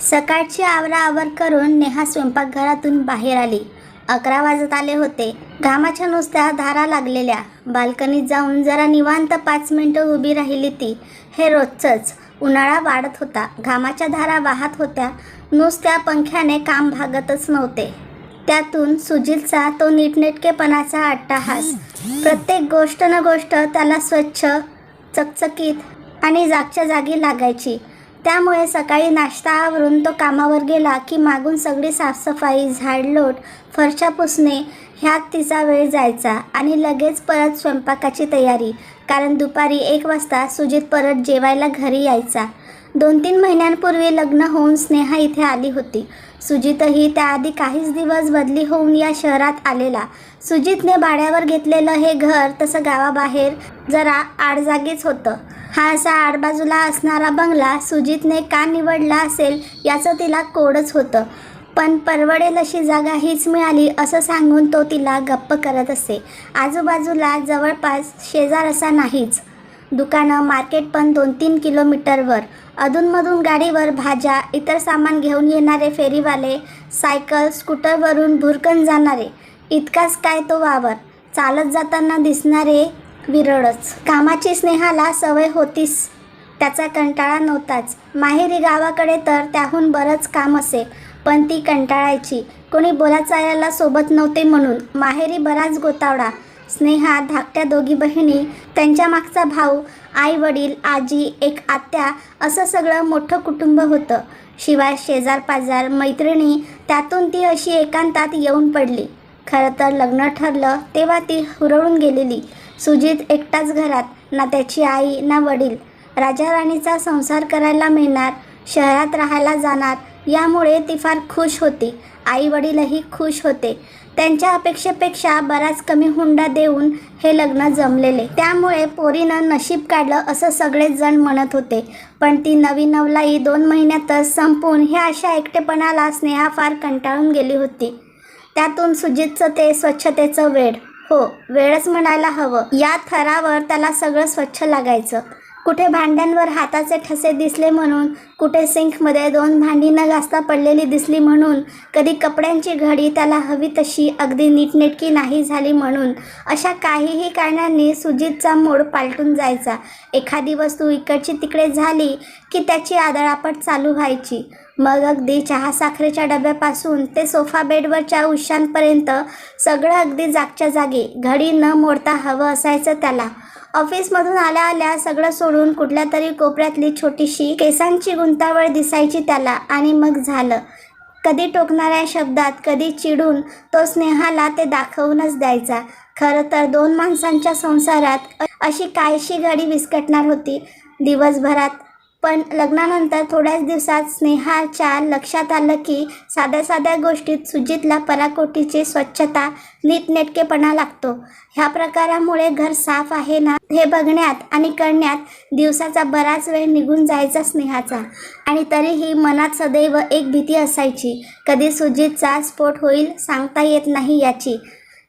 सकाळची आवराआवर करून नेहा स्वयंपाकघरातून बाहेर आली. अकरा वाजत आले होते. घामाच्या नुसत्या धारा लागलेल्या. बाल्कनीत जाऊन जरा निवांत पाच मिनटं उभी राहिली ती. हे रोजचंच. उन्हाळा वाढत होता. घामाच्या धारा वाहत होत्या. नुसत्या पंख्याने काम भागतच नव्हते. त्यातून सुजितचा तो नीटनेटकेपणाचा अट्टाहास. प्रत्येक गोष्ट न गोष्ट त्याला स्वच्छ चकचकीत आणि जागच्या जागी लागायची. त्यामुळे सकाळी नाश्ता आवरून तो कामावर गेला की मागून सगळी साफसफाई झाडलोट फरशा पुसणे ह्यात तिचा वेळ जायचा आणि लगेच परत स्वयंपाकाची तयारी. कारण दुपारी एक वाजता सुजित परत जेवायला घरी यायचा. दोन तीन महिन्यांपूर्वी लग्न होऊन स्नेहा इथे आली होती. सुजितही त्याआधी काहीच दिवस बदली होऊन या शहरात आलेला. सुजितने भाड्यावर घेतलेलं हे घर तसं गावाबाहेर जरा आडजागीच होतं. हा असा आडबाजूला असणारा बंगला सुजितने का निवडला असेल याचं तिला कोडच होतं. पण परवडेल अशी जागा हीच मिळाली असं सांगून तो तिला गप्प करत असे. आजूबाजूला जवळपास शेजार असा नाहीच. दुकानं मार्केट पण दोन तीन किलोमीटरवर. अधूनमधून गाडीवर भाज्या इतर सामान घेऊन येणारे फेरीवाले सायकल स्कूटरवरून भुरकन जाणारे. इतकाच काय तो वावर. चालत जाताना दिसणारे विरळच. कामाची स्नेहाला सवय होतीच त्याचा कंटाळा नव्हताच. माहेरी गावाकडे तर त्याहून बरंच काम असे पण ती कंटाळायची. कोणी बोलाचायला सोबत नव्हते म्हणून माहेरी बराच गोतावडा स्नेहा धाकट्या दोघी बहिणी त्यांच्या मागचा भाऊ आई वडील आजी एक आत्या असं सगळं मोठं कुटुंब होतं. शिवाय शेजार पाजार मैत्रिणी त्यातून ती अशी एकांतात येऊन पडली. खरं तर लग्न ठरलं तेव्हा ती हुरळून गेलेली. सुजित एकटाच घरात ना त्याची आई ना वडील. राजा राणीचा संसार करायला मिळणार शहरात राहायला जाणार यामुळे ती फार खुश होती. आई वडीलही खुश होते. त्यांच्या अपेक्षेपेक्षा बराच कमी हुंडा देऊन हे लग्न जमलेले. त्यामुळे पोरीनं नशीब काढलं असं सगळेच जण म्हणत होते. पण ती नवी नवलाई दोन महिन्यातच संपून ह्या अशा एकटेपणाला स्नेहा फार कंटाळून गेली होती. त्यातून सुजितचं ते स्वच्छतेचं वेड हो वेळच म्हणायला हवं. या थरावर त्याला सगळं स्वच्छ लागायचं. कुठे भांड्यांवर हाताचे ठसे दिसले म्हणून कुठे सिंकमध्ये दोन भांडी न घासता पडलेली दिसली म्हणून कधी कपड्यांची घडी त्याला हवी तशी अगदी नीटनेटकी नाही झाली म्हणून अशा काहीही कारणांनी सुजितचा मोड पालटून जायचा. एखादी वस्तू इकडची तिकडे झाली की त्याची आदळापट चालू व्हायची. मग अगदी चहा साखरेच्या डब्यापासून ते सोफा बेडवरच्या उशांपर्यंत सगळं अगदी जागच्या जागी. घडी न मोडता हवं असायचं त्याला. ऑफिसमधून आल्या आल्या सगळं सोडून कुठल्या तरी कोपऱ्यातली छोटीशी केसांची गुंतावळ दिसायची त्याला आणि मग झालं. कधी टोकणाऱ्या शब्दात कधी चिडून तो स्नेहाला ते दाखवूनच द्यायचा. खरं तर दोन माणसांच्या संसारात अशी काहीशी घडी विस्कटणार होती. दिवसभरात पण लग्नानंतर थोड्याच दिवसात स्नेहाच्या लक्षात आलं की साध्या साध्या गोष्टीत सुजितला पराकोटीची स्वच्छता नीटनेटकेपणा लागतो. ह्या प्रकारामुळे घर साफ आहे ना हे बघण्यात आणि करण्यात दिवसाचा बराच वेळ निघून जायचा स्नेहाचा. आणि तरीही मनात सदैव एक भीती असायची कधी सुजितचा स्फोट होईल सांगता येत नाही याची.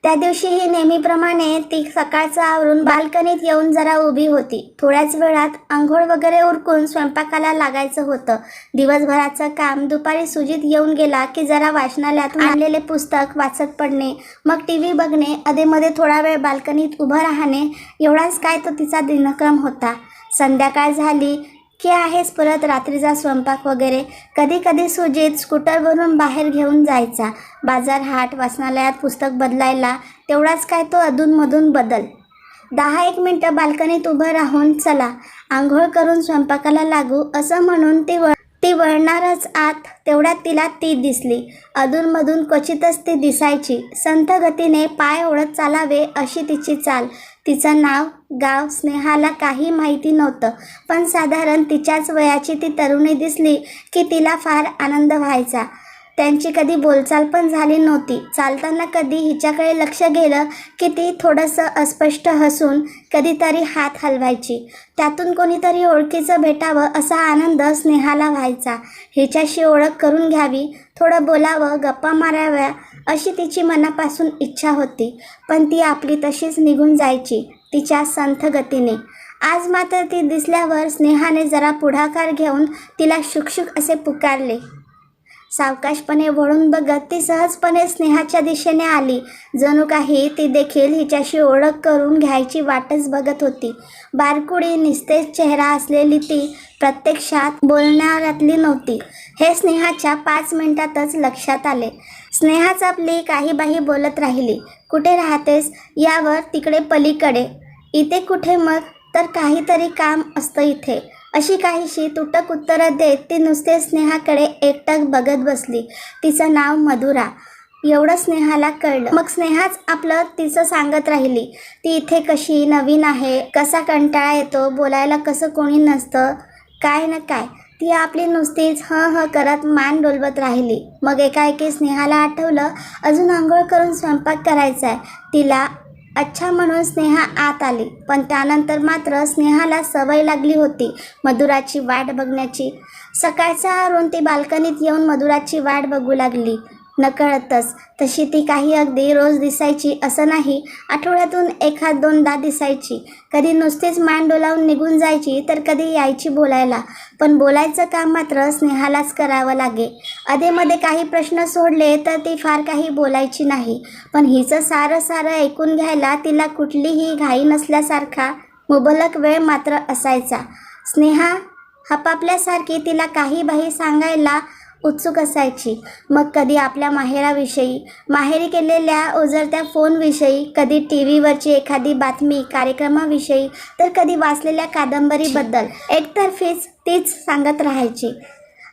त्या दिवशीही नेहमीप्रमाणे ती सकाळचं आवरून बाल्कनीत येऊन जरा उभी होती. थोड्याच वेळात आंघोळ वगैरे उरकून स्वयंपाकाला लागायचं होतं. दिवसभराचं काम दुपारी सुजित येऊन गेला की जरा वाचनालयातून आणलेले पुस्तक वाचत पडणे मग टी व्ही बघणे अधेमध्ये थोडा वेळ बाल्कनीत उभं राहणे एवढाच काय तो तिचा दिनक्रम होता. संध्याकाळ झाली की आहेच परत रात्रीचा स्वयंपाक वगैरे? कधी कधी सुजित स्कूटरवरून बाहेर घेऊन जायचा. बाजार हाट वाचनालयात पुस्तक बदलायला. तेवढाच काय तो अधूनमधून बदल. दहा एक मिनटं बाल्कनीत उभं राहून चला. आंघोळ करून स्वयंपाकाला लागू. असं म्हणून ती वळ ती वळणारच आत. तेवढ्यात तिला ती दिसली. अधूनमधून क्वचितच ती दिसायची. संथ गतीने पाय ओढत चालावे अशी तिची चाल. तिचं नाव गाव स्नेहाला काही माहिती नव्हतं. पण साधारण तिच्याच वयाची ती तरुणी दिसली की तिला फार आनंद व्हायचा. त्यांची कधी बोलचाल पण झाली नव्हती. चालताना कधी हिच्याकडे लक्ष गेलं की ती थोडंसं अस्पष्ट हसून कधीतरी हात हलवायची. त्यातून कोणीतरी ओळखीचं भेटावं असा आनंद स्नेहाला व्हायचा. हिच्याशी ओळख करून घ्यावी थोडं बोलावं गप्पा माराव्या अशी तिची मनापासून इच्छा होती पण ती आपली तशीच निघून जायची तिच्या संथ गतीने आज मात्र ती दिसल्यावर स्नेहाने जरा पुढाकार घेऊन तिला शुकशुक असे पुकारले. सावकाशपणे वळून बघत ती सहजपणे स्नेहाच्या दिशेने आली. जणू काही ती देखील हिच्याशी ओळख करून घ्यायची वाटच बघत होती. बारकुडी निस्तेज चेहरा असलेली ती प्रत्यक्षात बोलणाऱ्यातली नव्हती. हे स्नेहाच्या पाच मिनिटातच लक्षात आले. स्नेहा चपली काही बाही बोलत राहिली. कुठे राहतेस? यावर तिकडे पलीकडे. इथे कुठे मग? तर काहीतरी काम असतं इथे अशी काहीशी तुटक उत्तरं देत ती नुसते स्नेहाकडे एकटक बघत बसली. तिचं नाव मधुरा. एवढं स्नेहाला कळलं. मग स्नेहाच आपलं तिचं सांगत राहिली. ती इथे कशी? नवीन आहे? कसा कंटाळा येतो? बोलायला कसं कोणी नसतं? काय ना काय? ती आपली नुसतीच ह ह करत मान डोलवत राहिली. मग एकाएकी स्नेहाला आठवलं अजून आंघोळ करून स्वयंपाक करायचा आहे तिला अच्छा म्हणून स्नेहा आत आली. पण त्यानंतर मात्र स्नेहाला सवय लागली होती मधुराची वाट बघण्याची. सकाळचा आवरून ती बाल्कनीत येऊन मधुराची वाट बघू लागली. नकळतच तशी ती काही अगदी रोज दिसायची असं नाही. आठवड्यातून एखाद दोनदा दिसायची. कधी नुसतीच मान डोलावून निघून जायची तर कधी यायची बोलायला. पण बोलायचं काम मात्र स्नेहालाच करावं लागे. अधेमध्ये काही प्रश्न सोडले तर ती फार काही बोलायची नाही. पण हिचं सारं सारं ऐकून घ्यायला तिला कुठलीही घाई नसल्यासारखा मुबलक वेळ मात्र असायचा. स्नेहा हपापल्यासारखी तिला काही बाही सांगायला उत्सुक असायची. मग कधी आपल्या माहेराविषयी माहेरी केलेल्या ओझरत्या फोनविषयी कधी टी व्हीवरची एखादी बातमी कार्यक्रमाविषयी तर कधी वाचलेल्या कादंबरीबद्दल. एकतर्फीच तीच सांगत राहायची.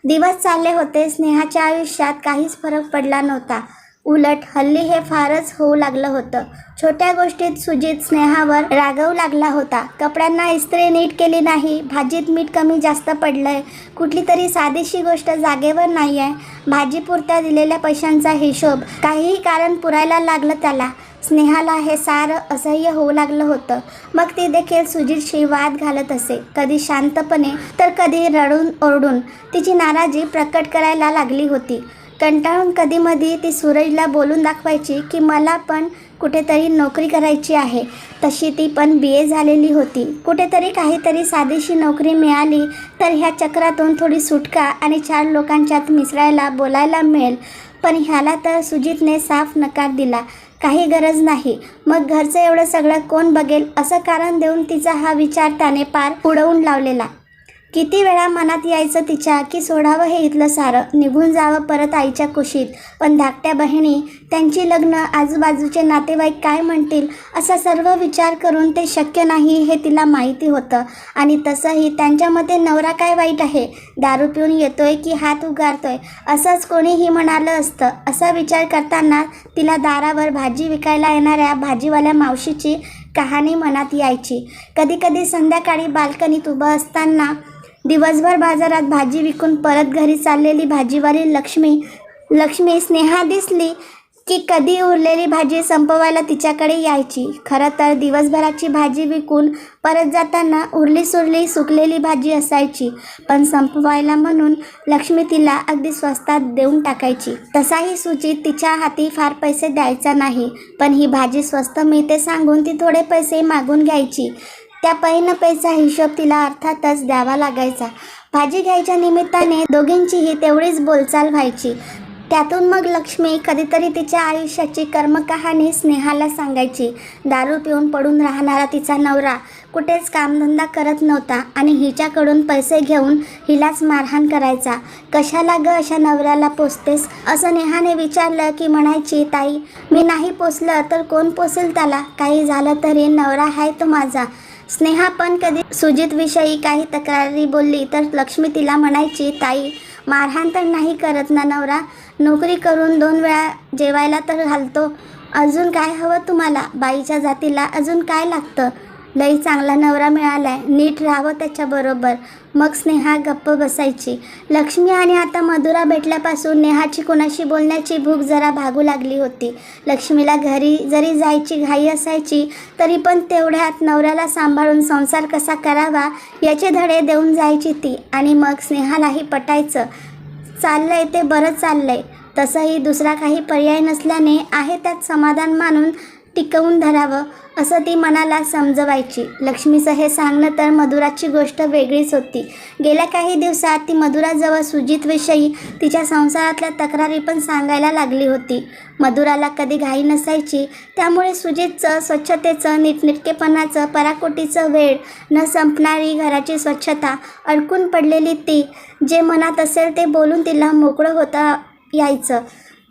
दिवस चालले होते स्नेहाच्या आयुष्यात काहीच फरक पडला नव्हता. उलट हल्ली हे फारच होऊ लागलं होतं. छोट्या गोष्टीत सुजित स्नेहावर रागवू लागला होता. कपड्यांना इस्त्री नीट केली नाही भाजीत मीठ कमी जास्त पडलंय कुठली तरी साधीशी गोष्ट जागेवर नाही आहे भाजीपुरत्या दिलेल्या पैशांचा हिशोब काहीही कारण पुरायला लागलं त्याला. स्नेहाला हे सारं असह्य होऊ लागलं होतं. मग ती देखील सुजितशी वाद घालत असे. कधी शांतपणे तर कधी रडून ओरडून. तिची नाराजी प्रकट करायला लागली होती. कंटाळून कधीमधी ती सूरजला बोलून दाखवायची की मला पण कुठेतरी नोकरी करायची आहे. तशी ती पण बी ए झालेली होती. कुठेतरी काहीतरी साधीशी नोकरी मिळाली तर ह्या चक्रातून थोडी सुटका आणि चार लोकांच्यात मिसळायला बोलायला मिळेल. पण ह्याला तर सुजितने साफ नकार दिला. काही गरज नाही. मग घरचं एवढं सगळं कोण बघेल असं कारण देऊन तिचा हा विचार त्याने पार उडवून लावलेला. किती वेळा मनात यायचं तिच्या की सोडावं हे इथलं सारं. निघून जावं परत आईच्या कुशीत. पण धाकट्या बहिणी त्यांची लग्न आजूबाजूचे नातेवाईक काय म्हणतील? असा सर्व विचार करून ते शक्य नाही हे तिला माहिती होतं. आणि तसंही त्यांच्या मते नवरा काय वाईट आहे? दारू पिऊन येतोय की हात उगारतोय? असंच कोणीही म्हणालं असतं. असा विचार करताना तिला दारावर भाजी विकायला येणाऱ्या भाजीवाल्या मावशीची कहाणी मनात यायची. कधीकधी संध्याकाळी बाल्कनीत उभं असताना दिवसभर बाजारात भाजी विकून परत घरी चाललेली भाजीवाली लक्ष्मी लक्ष्मी स्नेहा दिसली की कधी उरलेली भाजी संपवायला तिच्याकडे यायची. खरं तर दिवसभराची भाजी विकून परत जाताना उरली सुरली सुकलेली भाजी असायची पण संपवायला म्हणून लक्ष्मी तिला अगदी स्वस्तात देऊन टाकायची. तसाही सुचित तिच्या हाती फार पैसे द्यायचा नाही पण ही भाजी स्वस्त मिळते सांगून ती थोडे पैसे मागून घ्यायची. त्या पै पैसा हिशोब तिला अर्थातच द्यावा लागायचा. भाजी घ्यायच्या निमित्ताने दोघींचीही तेवढीच बोलचाल व्हायची. त्यातून मग लक्ष्मी कधीतरी तिच्या आयुष्याची कर्मकहाणी स्नेहाला सांगायची. दारू पिऊन पडून राहणारा तिचा नवरा कुठेच कामधंदा करत नव्हता आणि हिच्याकडून पैसे घेऊन हिलाच मारहाण करायचा. कशाला ग अशा नवऱ्याला पोचतेस असं नेहाने विचारलं की म्हणायची ताई मी नाही पोचलं तर कोण पोसेल त्याला? काही झालं तरी नवरा आहे तो माझा. स्नेहा पण कधी सुजितविषयी काही तक्रारी बोलली तर लक्ष्मी तिला म्हणायची ताई मारहाण तर नाही करत ना नवरा. नोकरी करून दोन वेळा जेवायला तर घालतो. अजून काय हवं तुम्हाला? बाईच्या जातीला अजून काय लागतं? लई चांगला नवरा मिळालाय. नीट राहावं त्याच्याबरोबर. मग स्नेहा गप्प बसायची. लक्ष्मी आणि आता मधुरा भेटल्यापासून नेहाची कोणाशी बोलण्याची भूक जरा भागू लागली होती. लक्ष्मीला घरी जरी जायची घाई असायची तरी पण तेवढ्यात नवऱ्याला सांभाळून संसार कसा करावा याचे धडे देऊन जायची ती. आणि मग स्नेहालाही पटायचं. चाललंय ते बरं चाललंय. तसंही दुसरा काही पर्याय नसल्याने आहे त्यात समाधान मानून टिकवून धरावं असं ती मनाला समजवायची. लक्ष्मीचं हे सांगणं तर मधुराची गोष्ट वेगळीच होती. गेल्या काही दिवसात ती मधुराजवळ सुजितविषयी तिच्या संसारातल्या तक्रारी पण सांगायला लागली होती. मधुराला कधी घाई नसायची त्यामुळे सुजितचं स्वच्छतेचं नीटनिटकेपणाचं पराकोटीचं वेळ न संपणारी घराची स्वच्छता अडकून पडलेली ती जे मनात असेल ते बोलून तिला मोकळं होता यायचं.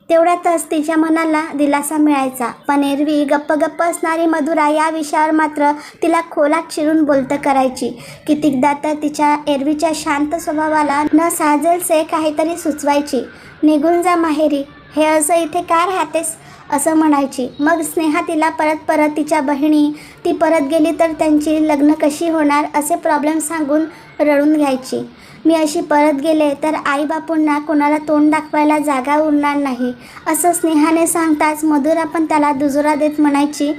तेवढ्यातच तिच्या मनाला दिलासा मिळायचा. पण एरवी गप्प गप्प असणारी मधुरा या विषयावर मात्र तिला खोलात शिरून बोलतं करायची. कितीकदा तर तिच्या एरवीच्या शांत स्वभावाला न साजेलसे काहीतरी सुचवायची. निघून जा माहेरी. हे असं इथे का राहतेस? असं म्हणायची. मग स्नेहा तिला परत परत तिच्या बहिणी ती परत गेली तर त्यांची लग्न कशी होणार असे प्रॉब्लेम सांगून रडून घ्यायची. मी अशी परत गेले तर आईबापूंना कोणाला तोंड दाखवायला जागा उरणार नाही. असं स्नेहाने सांगताच मधुरा पण त्याला दुजोरा देत म्हणायची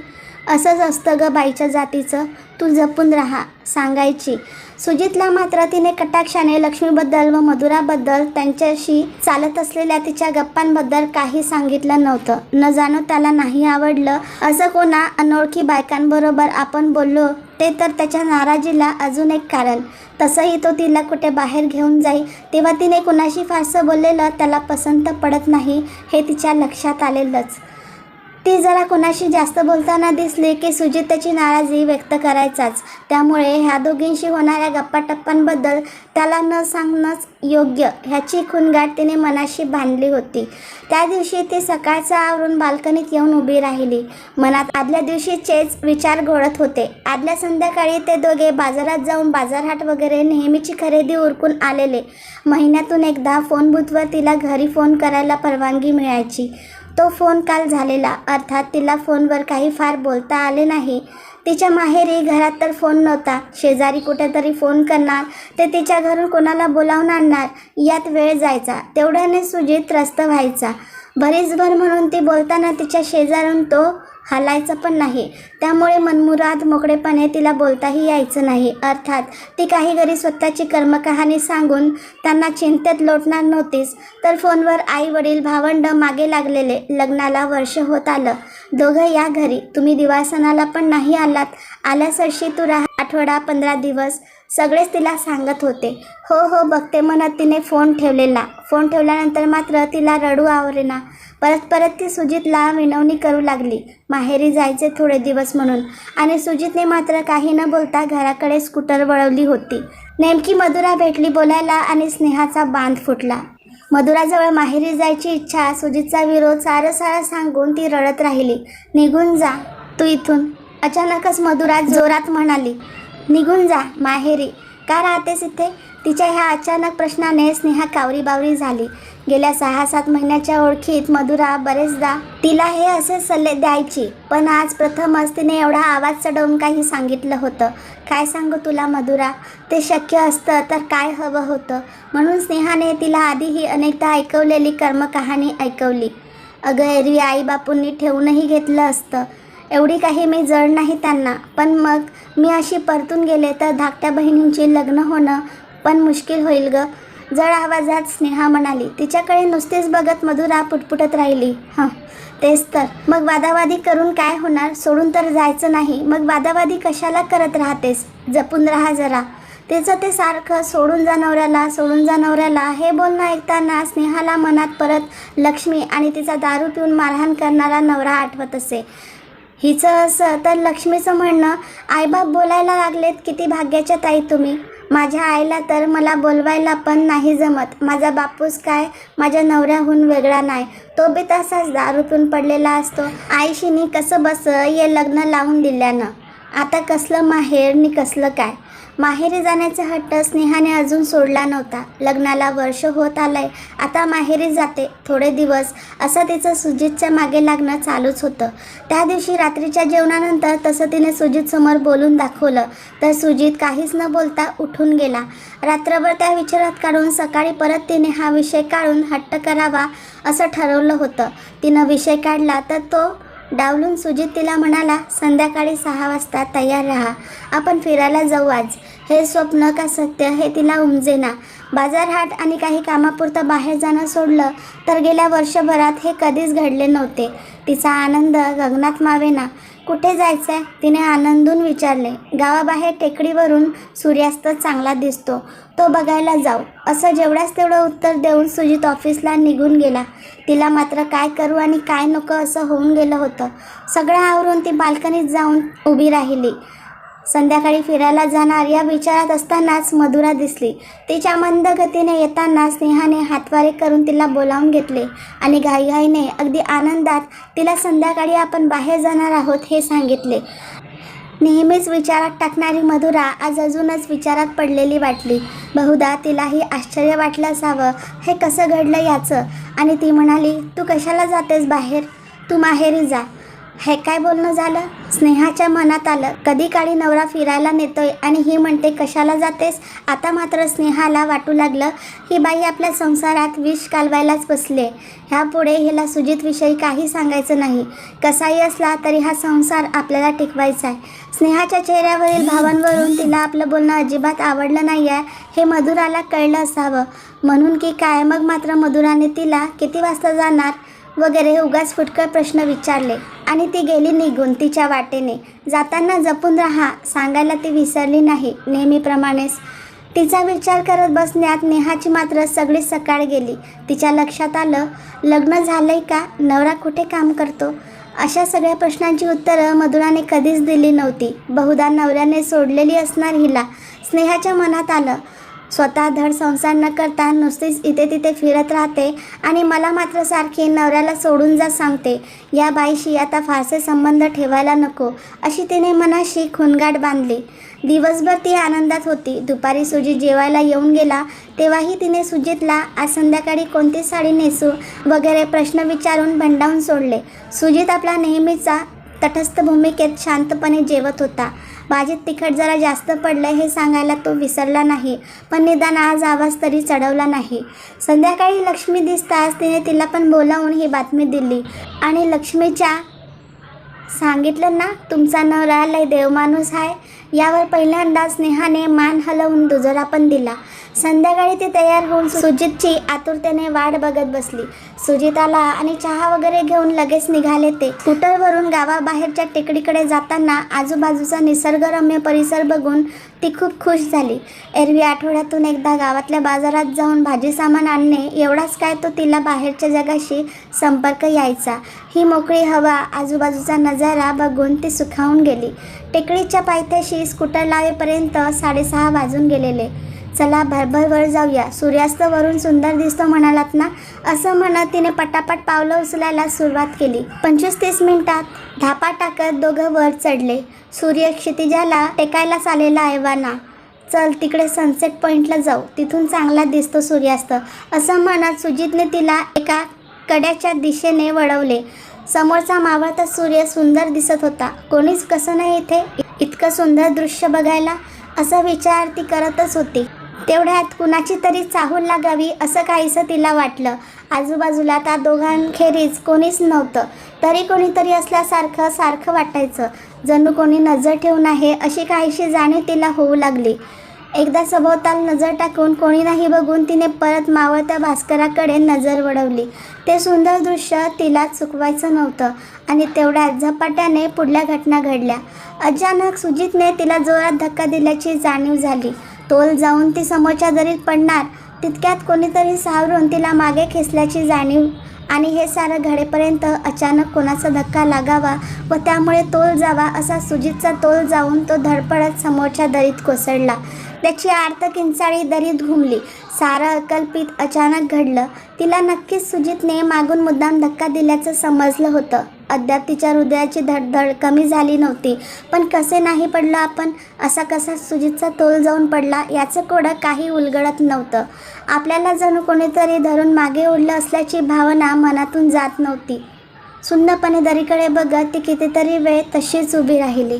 असंच असतं ग बाईच्या जातीचं तू जपून राहा सांगायची. सुजितला मात्र तिने कटाक्षाने लक्ष्मीबद्दल व मधुराबद्दल त्यांच्याशी चालत असलेल्या तिच्या गप्पांबद्दल काही सांगितलं नव्हतं. न जाणं त्याला नाही आवडलं असं कोणा अनोळखी बायकांबरोबर आपण बोललो ते तर त्याच्या नाराजीला अजून एक कारण. तसंही तो तिला कुठे बाहेर घेऊन जाई तेव्हा तिने कुणाशी फारसं बोललेलं त्याला पसंत पडत नाही हे तिच्या लक्षात आलेलंच. ती जरा कोणाशी जास्त बोलताना दिसली की सुजित त्याची नाराजी व्यक्त करायचाच. त्यामुळे ह्या दोघींशी होणाऱ्या गप्पाटप्पांबद्दल त्याला न सांगणंच योग्य ह्याची खुणगाट तिने मनाशी बांधली होती. त्या दिवशी ती सकाळचा आवरून बाल्कनीत येऊन उभी राहिली. मनात आदल्या दिवशीचेच विचार घोळत होते. आदल्या संध्याकाळी ते दोघे बाजारात जाऊन बाजारहाट वगैरे नेहमीची खरेदी उरकून आलेले. महिन्यातून एकदा फोन बुथवर तिला घरी फोन करायला परवानगी मिळायची. तो फोन काल झालेला. अर्थात तिला फोनवर काही फार बोलता आले नाही. तिच्या माहेरी घरात तर फोन नव्हता. शेजारी कुठेतरी फोन करणार ते तिच्या घरून कोणाला बोलावून आणणार यात वेळ जायचा. तेवढ्याने सुजित त्रस्त व्हायचा. भरीसभर म्हणून ती बोलताना तिच्या शेजारून तो हालायचं पण नाही. त्यामुळे मनमुराद मोकळेपणे तिला बोलताही यायचं नाही. अर्थात ती काही घरी स्वतःची कर्मकहाणी सांगून त्यांना चिंतेत लोटणार नव्हतीच तर फोनवर आई वडील भावंड मागे लागलेले लग्नाला वर्ष होत आलं. दोघं या घरी. तुम्ही दिवासनाला पण नाही आलात. आल्यासरशी तू राहा. आठवडा पंधरा दिवस सगळेच तिला सांगत होते. हो हो बघते म्हणत तिने फोन ठेवलेला. फोन ठेवल्यानंतर मात्र तिला रडू आवरेना. परत परत ती सुजितला विनवणी करू लागली. माहेरी जायचे थोडे दिवस म्हणून. आणि सुजितने मात्र काही न बोलता घराकडे स्कूटर वळवली होती. नेमकी मधुरा भेटली बोलायला आणि स्नेहाचा बांध फुटला. मधुराजवळ माहेरी जायची इच्छा सुजितचा विरोध सारं सारं सांगून ती रडत राहिली. निघून जा तू इथून. अचानकच मधुरा जोरात म्हणाली. निघून जा माहेरी. का राहतेस इथे? तिच्या ह्या अचानक प्रश्नाने स्नेहा कावरी बावरी झाली. गेल्या सहा सात महिन्याच्या ओळखीत मधुरा बरेचदा तिला हे असे सल्ले द्यायची पण आज प्रथमच तिने एवढा आवाज चढवून काही सांगितलं होतं. काय सांगू तुला मधुरा? ते शक्य असतं तर काय हवं होतं? म्हणून स्नेहाने तिला आधीही अनेकदा ऐकवलेली कर्मकहाणी ऐकवली. अगं एरवी आईबापूंनी ठेवूनही घेतलं असतं. एवढी काही मी जड नाही त्यांना पण मग मी अशी परतून गेले तर धाकट्या बहिणींची लग्न होणं पण मुश्किल होईल गं. जड आवाजात स्नेहा म्हणाली तिच्याकडे नुसतीच बघत मधुरा पुटपुटत राहिली. हां तेच तर. मग वादावादी करून काय होणार? सोडून तर जायचं नाही. मग वादावादी कशाला करत राहतेस? जपून राहा जरा. तिचं ते सारखं सोडून जा नवऱ्याला सोडून जा नवऱ्याला. हे बोलणं ऐकताना स्नेहाला मनात परत लक्ष्मी आणि तिचा दारू पिऊन मारहाण करणारा नवरा आठवत असे. हिचं असं तर लक्ष्मीचं म्हणणं आईबाप बोलायला लागलेत किती भाग्याच्या ताई तुम्ही. माझ्या आईला तर मला बोलवायला पण नाही जमत. माझा बापूस काय माझ्या नवऱ्याहून वेगळा नाही. तो बी तसाच दारूतून पडलेला असतो. आईशीनी कसं बस ये लग्न लावून दिल्यानं. आता कसलं माहेर नि कसलं काय? माहेरी जाण्याचा हट्ट स्नेहाने अजून सोडला नव्हता. लग्नाला वर्ष होत आलंय. आता माहेरी जाते थोडे दिवस. असं तिचं सुजितच्या मागे लागणं चालूच होतं. त्या दिवशी रात्रीच्या जेवणानंतर तसं तिने सुजितसमोर बोलून दाखवलं. तर सुजित काहीच न बोलता उठून गेला. रात्रभर त्या विचारात काढून सकाळी परत तिने हा विषय काढून हट्ट करावा असं ठरवलं होतं. तिनं विषय काढला तर तो डावलून सुजित तिला म्हणाला संध्याकाळी सहा वाजता तयार राहा. आपण फिरायला जाऊ आज. हे स्वप्न का सत्य हे तिला उमजेना. बाजारहाट आणि काही कामापुरतं बाहेर जाणं सोडलं तर गेल्या वर्षभरात हे कधीच घडले नव्हते. तिचा आनंद गगनात मावेना. कुठे जायचं आहे तिने आनंदून विचारले. गावाबाहेर टेकडीवरून सूर्यास्त चांगला दिसतो. तो बघायला जाऊ. असं जेवढ्याच तेवढं उत्तर देऊन सुजित ऑफिसला निघून गेला. तिला मात्र काय करू आणि काय नको असं होऊन गेलं होतं. सगळं आवरून ती बाल्कनीत जाऊन उभी राहिली. संध्याकाळी फिरायला जाणार या विचारात असतानाच मधुरा दिसली. तिच्या मंद गतीने येताना स्नेहाने हातवारे करून तिला बोलावून घेतले आणि घाईघाईने अगदी आनंदात तिला संध्याकाळी आपण बाहेर जाणार आहोत हे सांगितले. नेहमीच विचारात टाकणारी मधुरा आज अजूनच विचारात पडलेली वाटली. बहुधा तिलाही आश्चर्य वाटलं असावं. हे कसं घडलं याचं? आणि ती म्हणाली तू कशाला जातेस बाहेर? तू माहेरी जा. हे काय बोलणं झालं? स्नेहाच्या मनात आलं कधी काळी नवरा फिरायला नेतोय आणि ही म्हणते कशाला जातेस? आता मात्र स्नेहाला वाटू लागलं ही बाई आपल्या संसारात विष कालवायलाच बसले ह्यापुढे हिला सुजितविषयी काही सांगायचं नाही. कसाही असला तरी हा संसार आपल्याला टिकवायचा आहे. स्नेहाच्या चेहऱ्यावरील भावांवरून तिला आपलं बोलणं अजिबात आवडलं नाही आहे हे मधुराला कळलं असावं. म्हणून की काय मग मात्र मधुराने तिला किती वाजता जाणार? वगैरे उगाच फुटकळ प्रश्न विचारले. आणि ती गेली निघून तिच्या वाटेने. जाताना जपून राहा सांगायला ती विसरली नाही नेहमीप्रमाणेच. तिचा विचार करत बसण्यात नेहाची मात्र सगळी सकाळ गेली. तिच्या लक्षात आलं लग्न झालंय का? नवरा कुठे काम करतो? अशा सगळ्या प्रश्नांची उत्तरं मधुराने कधीच दिली नव्हती. बहुधा नवऱ्याने सोडलेली असणार हिला. स्नेहाच्या मनात आलं स्वतः धड संसार न करता नुसतीच इथे तिथे फिरत राहते आणि मला मात्र सारखी नवऱ्याला सोडून जा सांगते या बाईशी आता फारसे संबंध ठेवायला नको अशी तिने मनाशी खुणगाठ बांधली. दिवसभर ती आनंदात होती. दुपारी सुजित जेवायला येऊन गेला तेव्हाही तिने सुजितला आज संध्याकाळी कोणती साडी नेसू वगैरे प्रश्न विचारून भंडावून सोडले. सुजित आपला नेहमीचा तटस्थ भूमिकेत शांतपणे जेवत होता. भाजीत तिखट जरा जास्त पडलं हे सांगायला तो विसरला नाही पण निदान आज आवाज तरी चढवला नाही. संध्याकाळी लक्ष्मी दिसताच तिने तिला पण बोलावून ही बातमी दिली. आणि लक्ष्मीच्या सांगितलं ना तुमचा नवरा लय देवमाणूस आहे यावर पहिल्यांदा स्नेहाने मान हलवून दुजोरा पण दिला. संध्याकाळी ती तयार होऊन सुजितची आतुरतेने वाट बघत बसली. सुजित आला आणि चहा वगैरे घेऊन लगेच निघाले ते. स्कूटरवरून गावाबाहेरच्या टेकडीकडे जाताना आजूबाजूचा निसर्गरम्य परिसर बघून ती खूप खुश झाली. एरवी आठवड्यातून एकदा गावातल्या बाजारात जाऊन भाजी सामान आणणे एवढाच काय तो तिला बाहेरच्या जगाशी संपर्क यायचा. ही मोकळी हवा आजूबाजूचा नजारा बघून ती सुखावून गेली. टेकडीच्या पायथ्याशी स्कूटर लावेपर्यंत साडेसहा वाजून गेलेले. चला भरभरवर जाऊया. सूर्यास्त वरून सुंदर दिसतो म्हणालात ना? असं म्हणत तिने पटापट पावलं उचलायला सुरुवात केली. पंचवीस तीस मिनिटात धापा टाकत दोघं वर चढले. सूर्य क्षितिजाला टेकायलाच आलेला ऐवाना चल तिकडे सनसेट पॉईंटला जाऊ. तिथून चांगला दिसतो सूर्यास्त. असं म्हणत सुजितने तिला एका कड्याच्या दिशेने वळवले. समोरचा मावळता सूर्य सुंदर दिसत होता. कोणीच कसं नाही इथे? इतकं सुंदर दृश्य बघायला असा विचार ती करतच होती. तेवढ्यात कुणाची तरी चाहूल लागावी असं काहीसं तिला वाटलं. आजूबाजूला त्या दोघांखेरीज कोणीच नव्हतं. तरी कोणीतरी असल्यासारखं सारखं वाटायचं. जणू कोणी नजर ठेवून आहे अशी काहीशी जाणीव तिला होऊ लागली. एकदा सभोवताल नजर टाकून कोणी नाही बघून तिने परत मावळत्या भास्कराकडे नजर वळवली. ते सुंदर दृश्य तिला चुकवायचं नव्हतं आणि तेवढ्यात झपाट्याने पुढल्या घटना घडल्या. अचानक सुजितने तिला जोरात धक्का दिल्याची जाणीव झाली. तोल जाऊन ती समोरच्या दरीत पडणार तितक्यात कोणीतरी सावरून तिला मागे खेचल्याची जाणीव आणि हे सारं घडेपर्यंत अचानक कोणाचा धक्का लागावा व त्यामुळे तोल जावा असा सुजितचा तोल जाऊन तो धडपडत समोरच्या दरीत कोसळला. त्याची आर्त किंचाळी दरीत घुमली. सारं अकल्पित अचानक घडलं. तिला नक्कीच सुजितने मागून मुद्दाम धक्का दिल्याचं समजलं होतं. अद्याप तिच्या हृदयाची धडधड कमी झाली नव्हती. पण कसे नाही पडलं आपण? असा कसा सुजितचा तोल जाऊन पडला याचं कोडं काही उलगडत नव्हतं. आपल्याला जणू कोणीतरी धरून मागे ओढलं असल्याची भावना मनातून जात नव्हती. सुन्नपणे दरीकडे बघत ती कितीतरी वेळ तशीच उभी राहिली.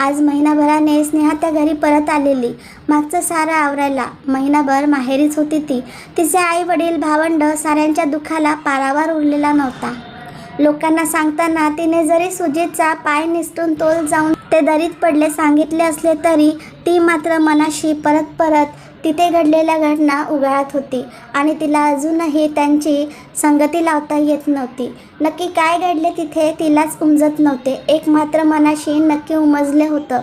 आज महिनाभराने स्नेहा त्या घरी परत आलेली. मागचं सारं आवरायला. महिनाभर माहेरीच होती ती. तिचे आई वडील भावंड साऱ्यांच्या दुखाला पारावर उरलेला नव्हता. लोकांना सांगताना तिने जरी सुजितचा पाय निसटून तोल जाऊन ते दरीत पडले सांगितले असले तरी ती मात्र मनाशी परत परत तिथे घडलेल्या घटना उघडत होती आणि तिला अजूनही त्यांची संगती लावता येत नव्हती. नक्की काय घडले तिथे तिलाच उमजत नव्हते. एक मात्र मनाशी नक्की उमजले होतं.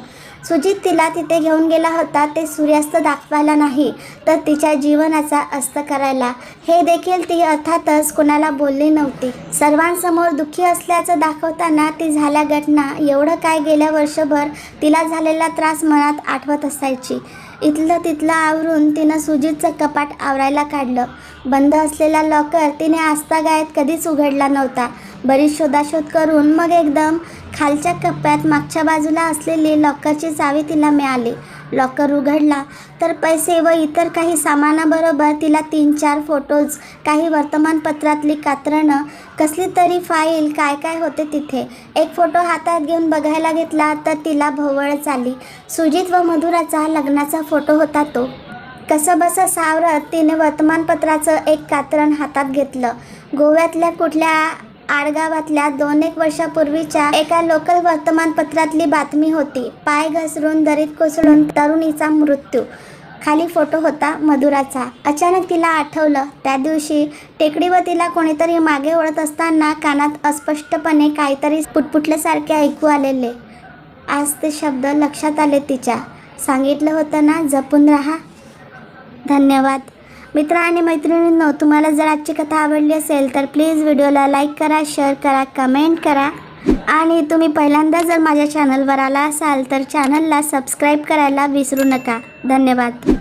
सुजित तिला तिथे घेऊन गेला होता. ते सूर्यास्त दाखवायला नाही तर तिच्या जीवनाचा अस्त करायला. हे देखील ती अर्थातच कोणाला बोलली नव्हती. सर्वांसमोर दुःखी असल्याचं दाखवताना ती झाल्या घटना. एवढं काय गेल्या वर्षभर तिला झालेला त्रास मनात आठवत असायची. इथलं तिथलं आवरून तिनं सुजितचं कपाट आवरायला काढलं. बंद असलेला लॉकर तिने आस्तागायत कधीच उघडला नव्हता. बरीच शोधाशोध करून मग एकदम खालच्या कप्प्यात मागच्या बाजूला असलेली लॉकरची चावी तिला मिळाली. लॉकर उघडला. तर पैसे व इतर काही सामानाबरोबर तिला तीन चार फोटोज काही वर्तमानपत्रातली कात्रणं कसली तरी फाईल काय काय होते तिथे. एक फोटो हातात घेऊन बघायला घेतला तर तिला भोवळ चाली सुजित व मधुराचा लग्नाचा फोटो होता तो. कसं बसं सावरत तिने वर्तमानपत्राचं एक कात्रण हातात घेतलं. गोव्यातल्या कुठल्या आडगावातल्या दोन एक वर्षापूर्वीच्या एका लोकल वर्तमानपत्रातली बातमी होती. पाय घसरून दरीत कोसळून तरुणीचा मृत्यू. खाली फोटो होता मधुराचा. अचानक तिला आठवलं त्या दिवशी टेकडीवर तिला कोणीतरी मागे ओढत असताना कानात अस्पष्टपणे काहीतरी पुटपुटल्यासारखे ऐकू आलेले. आज ते शब्द लक्षात आले तिच्या. सांगितलं होतं ना जपून राहा. धन्यवाद. मित्र आणि मैत्रिणींनो तुम्हाला जर आजची कथा आवडली असेल तर प्लीज व्हिडिओला लाईक करा शेअर करा कमेंट करा. आणि तुम्ही पहिल्यांदा जर माझ्या चॅनलवर आला असाल तर चॅनलला सबस्क्राईब करायला विसरू नका. धन्यवाद.